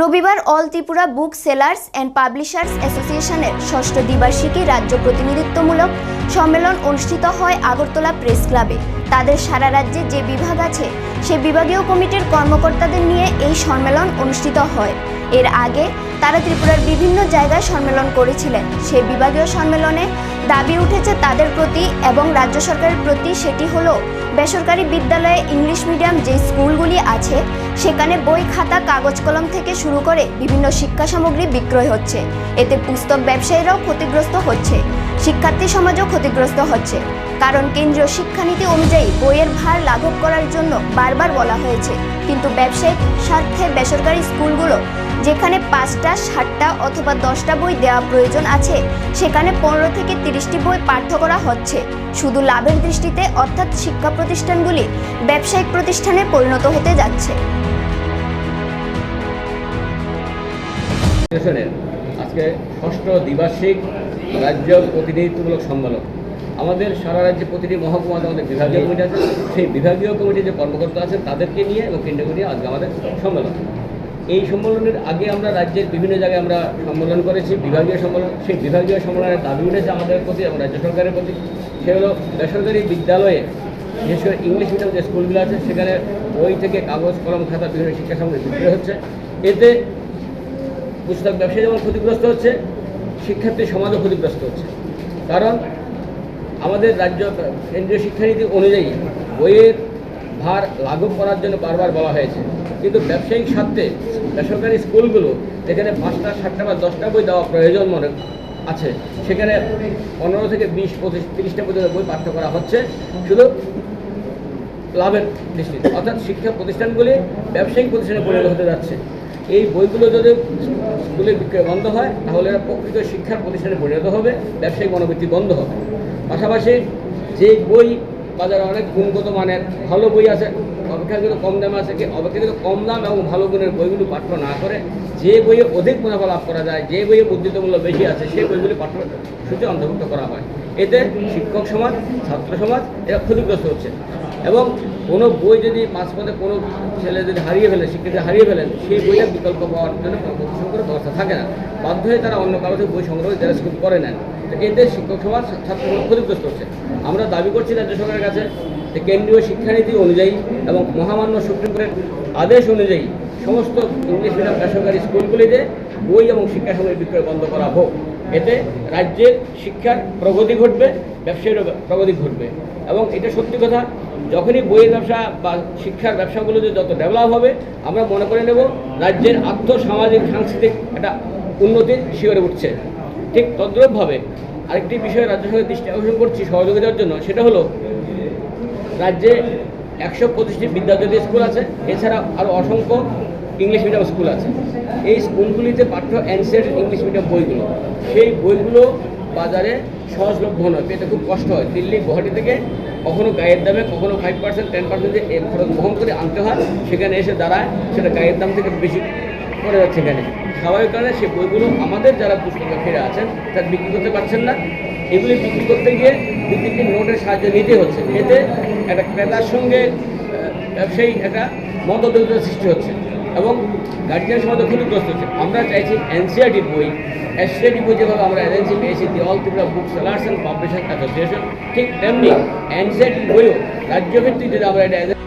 রবিবার all Tripura book sellers and publishers অ্যাসোসিয়েশনের ষষ্ঠ দ্বিবার্ষিকী রাজ্য প্রতিনিধিত্বমূলক সম্মেলন অনুষ্ঠিত হয় আগরতলা প্রেস ক্লাবে। তাদের সারা রাজ্যে যে বিভাগ আছে, সে বিভাগীয় কমিটির কর্মকর্তাদের নিয়ে এই সম্মেলন অনুষ্ঠিত হয়। এর আগে তারা ত্রিপুরার বিভিন্ন জায়গায় সম্মেলন করেছিলেন। সেই বিভাগীয় সম্মেলনে দাবি উঠেছে তাদের প্রতি এবং রাজ্য সরকারের প্রতি সেটি হলো বেসরকারি বিদ্যালয়ে ইংলিশ মিডিয়াম যে স্কুলগুলি আছে, সেখানে বই, খাতা, কাগজ কলম থেকে শুরু করে বিভিন্ন শিক্ষা সামগ্রী বিক্রয় হচ্ছে। এতে পুস্তক ব্যবসায়ীরাও ক্ষতিগ্রস্ত হচ্ছে। শিক্ষার্থী সমাজও ক্ষতিগ্রস্ত হচ্ছে। কারণ কেন্দ্রীয় শিক্ষানীতি অনুযায়ী বইয়ের ভার লাঘব করার জন্য বারবার বলা হয়েছে। কিন্তু ব্যবসায়িক স্বার্থে বেসরকারি স্কুলগুলো, যেখানে পাঁচটা ষাটটা অথবা দশটা বই দেওয়া প্রয়োজন আছে, সেখানে পনেরো থেকে তিরিশটি বই পাঠ্য করা হচ্ছে। শুধু লাভের দৃষ্টিতে অর্থাৎ শিক্ষা প্রতিষ্ঠানগুলি ব্যবসায়িক প্রতিষ্ঠানে পরিণত হতে যাচ্ছে। আজকে ষষ্ঠ দ্বিবার্ষিক রাজ্য প্রতিনিধিত্বমূলক সম্মেলন। আমাদের সারা রাজ্যে প্রতিটি মহকুমাতে আমাদের বিভাগীয় কমিটি আছে। সেই বিভাগীয় কমিটির যে কর্মকর্তা আছেন, তাদেরকে নিয়ে এবং কেন্দ্রীয় নিয়ে আজকে আমাদের সম্মেলন। এই সম্মেলনের আগে আমরা রাজ্যের বিভিন্ন জায়গায় আমরা সম্মেলন করেছি, বিভাগীয় সম্মেলন, সেই বিভাগীয় সম্মেলনের দাবি উঠেছে আমাদের প্রতি এবং রাজ্য সরকারের প্রতি। সে হলো বেসরকারি বিদ্যালয়ে বিশেষ করে ইংলিশ মিডিয়াম যে স্কুলগুলো আছে, সেখানে বই থেকে কাগজ, কলম, খাতা বিভিন্ন শিক্ষা সামগ্রী বিক্রি হচ্ছে। এতে পুস্তক ব্যবসায়ী যেমন ক্ষতিগ্রস্ত হচ্ছে, শিক্ষার্থী সমাজও ক্ষতিগ্রস্ত হচ্ছে। কারণ আমাদের রাজ্য কেন্দ্রীয় শিক্ষানীতি অনুযায়ী বইয়ের ভার লাঘব করার জন্য বারবার বলা হয়েছে। কিন্তু ব্যবসায়িক স্বার্থে বেসরকারি স্কুলগুলো যেখানে পাঁচটা, সাতটা বা দশটা বই দেওয়া প্রয়োজন মনে আছে, সেখানে পনেরো থেকে বিশ, পঁচিশ, তিরিশটা পর্যন্ত বই পাঠ্য করা হচ্ছে। শুধু লাভের দৃষ্টিতে, অর্থাৎ শিক্ষা প্রতিষ্ঠানগুলি ব্যবসায়িক প্রতিষ্ঠানে পরিণত হতে যাচ্ছে। এই বইগুলো যদি স্কুলে বিক্রয় বন্ধ হয়, তাহলে প্রকৃত শিক্ষার প্রতিষ্ঠানে পরিণত হবে, ব্যবসায়িক মনোবৃত্তি বন্ধ হবে। পাশাপাশি যে বই বাজারে অনেক গুণগত মানের, ভালো বই আছে অপেক্ষাকৃত কম দামে আছে কি অপেক্ষাকৃত কম দাম এবং ভালো গুণের বইগুলি পাঠ্য না করে যে বইয়ে অধিক মুনাফা লাভ করা যায়, যে বইয়ে উদ্যিত মূল্য বেশি আছে, সেই বইগুলি পাঠ্য সূচি অন্তর্ভুক্ত করা হয়। এতে শিক্ষক সমাজ, ছাত্র সমাজ এরা ক্ষতিগ্রস্ত হচ্ছে। এবং কোনো বই যদি মাঝপথে কোনো ছেলে যদি হারিয়ে ফেলে শিক্ষিত হারিয়ে ফেলেন সেই বইটা বিকল্প পাওয়ার জন্য করে ব্যবস্থা থাকে না। বাধ্য হয়ে তারা অন্য কারও বই সংগ্রহ করে জেরা স্কুল করে নেন। তো এতে শিক্ষক সমাজ ছাত্র ক্ষতিগ্রস্ত হচ্ছে। আমরা দাবি করছি রাজ্য সরকারের কাছে যে কেন্দ্রীয় শিক্ষানীতি অনুযায়ী এবং মহামান্য সুপ্রিম কোর্টের আদেশ অনুযায়ী সমস্ত ইংলিশ মিডিয়াম বেসরকারি স্কুলগুলিতে বই এবং শিক্ষা সামগ্রী বিক্রয় বন্ধ করা হোক। এতে রাজ্যের শিক্ষার প্রগতি ঘটবে, ব্যবসায়ীরও প্রগতি ঘটবে। এবং এটা সত্যি কথা, যখনই বইয়ের ব্যবসা বা শিক্ষার ব্যবসাগুলো যে যত ডেভেলপ হবে, আমরা মনে করে নেব রাজ্যের আর্থ, সামাজিক, সাংস্কৃতিক একটা উন্নতির শিখরে উঠছে। ঠিক তদ্রূপভাবে আরেকটি বিষয়ে রাজ্য সরকারের দৃষ্টি আকর্ষণ করছি সহযোগিতার জন্য, সেটা হলো রাজ্যে একশো পঁচিশটি বিদ্যাজ্যোতি স্কুল আছে। এছাড়া আরও অসংখ্য ইংলিশ মিডিয়াম স্কুল আছে। এই স্কুলগুলিতে পাঠ্য অ্যান্সের ইংলিশ মিডিয়াম বইগুলো, সেই বইগুলো বাজারে সহজলভ্য নয়। পেতে খুব কষ্ট হয়। দিল্লি, গুয়াহাটি থেকে কখনো গায়ের দামে, কখনো ফাইভ পার্সেন্ট টেন পার্সেন্ট যে খরচ বহন করে আনতে হয়। সেখানে এসে দাঁড়ায়, সেটা গায়ের দাম থেকে বেশি পড়ে যাচ্ছে এখানে। স্বাভাবিক কারণে সেই বইগুলো আমাদের যারা পুস্তক ব্যবসায়ীরা আছেন, তারা বিক্রি করতে পারছেন না। এগুলি বিক্রি করতে গিয়ে তিনটি নোটের সাহায্য নিতে হচ্ছে। এতে একটা ক্রেতার সঙ্গে ব্যবসায়ী একটা মতদরিদ্রতা সৃষ্টি হচ্ছে। এবং গার্জিয়ান সমাজ ক্ষতিগ্রস্ত হচ্ছে। আমরা চাইছি এনসিআরটি বই এসসিআরটি বই যেভাবে আমরা এজেন্সি পেয়েছি the all Tripura book sellers and publisher association ঠিক তেমনি এনসিআরটি বইও রাজ্যভিত্তিক যদি আমরা এটা